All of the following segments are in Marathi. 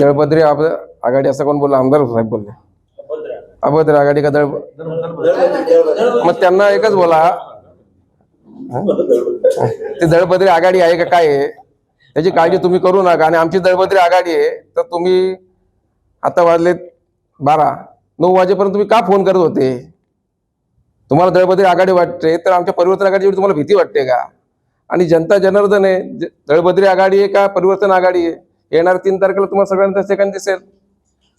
दळपत्री आब- आघाडी असं कोण बोललं? आमदार साहेब बोलले. अभद्र आघाडी का दळ मग त्यांना एकच बोला. ते दळपत्री आघाडी आहे का काय आहे? त्याची काळजी तुम्ही करू नका. आणि आमची दळपत्री आघाडी आहे तर तुम्ही आता वाजले बारा. नऊ वाजेपर्यंत तुम्ही का फोन करत होते? तुम्हाला दळपत्री आघाडी वाटते तर आमच्या परिवर्तन आघाडीची तुम्हाला भीती वाटते का? आणि जनता जनार्दन आहे. दळपत्री आघाडी आहे का परिवर्तन आघाडी आहे? येणार तीन तारखेला तुम्हाला सगळ्यांना सेकंड दिसेल.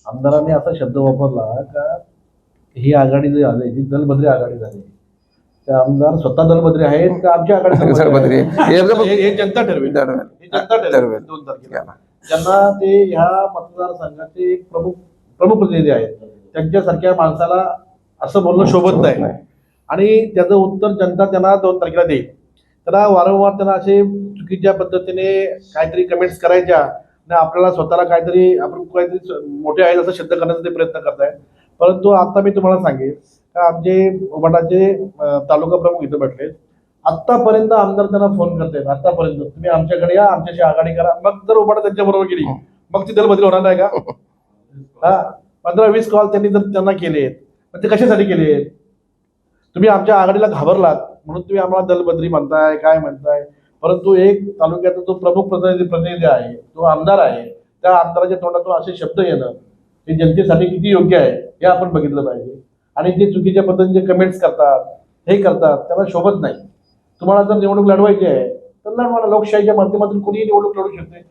आमदारांनी असा शब्द वापरला का ही आघाडी जी झाली जी दलबद्री आघाडी झाली ते आमदार स्वतः दलबद्री आहेत का आमच्या आघाडी दलबद्री. हे हे हे जनता ठरवेल. हे जनता ठरवेल. दोन तारखेला. त्यांना ते ह्या मतदारसंघाचे एक प्रमुख प्रमुख प्रतिनिधी आहेत. त्यांच्यासारख्या माणसाला असं बोलणं शोभत नाही. आणि त्याचं उत्तर जनता त्यांना दोन तारखेला देईल. त्यांना वारंवार त्यांना असे चुकीच्या पद्धतीने काहीतरी कमेंट्स करायच्या. आणि आपल्याला स्वतःला काहीतरी आपण काहीतरी मोठे आहेत असं सिद्ध करण्याचा ते प्रयत्न करतायत परंतु आता मी तुम्हाला सांगेन का आमचे अं, तालुका प्रमुख इथं भेटले. आतापर्यंत आमदार त्यांना फोन करतायत. आतापर्यंत तुम्ही आमच्याकडे या आमच्याशी आघाडी करा. मग जर उबाटा त्यांच्या बरोबर गेली मग ती दलबदली होणार नाही का? हा. पंधरा वीस कॉल त्यांनी जर त्यांना केलेत मग ते कशासाठी केलेत तुम्ही आमच्या आघाडीला घाबरलात म्हणून तुम्ही आम्हाला दलबद्री म्हणताय काय म्हणताय? परंतु एक तालुक्याचा जो प्रमुख प्रतिनिधी प्रतिनिधी आहे जो आमदार आहे त्या आमदाराच्या तोंडातून असे शब्द येणं हे जनतेसाठी किती योग्य आहे हे आपण बघितलं पाहिजे. आणि जे चुकीच्या पद्धतीने कमेंट्स करतात हे करतात त्याला शोभत नाही. तुम्हाला जर निवडणूक लढवायची आहे तर लढवा लोकशाहीच्या माध्यमातून कोणीही निवडणूक लढू शकते.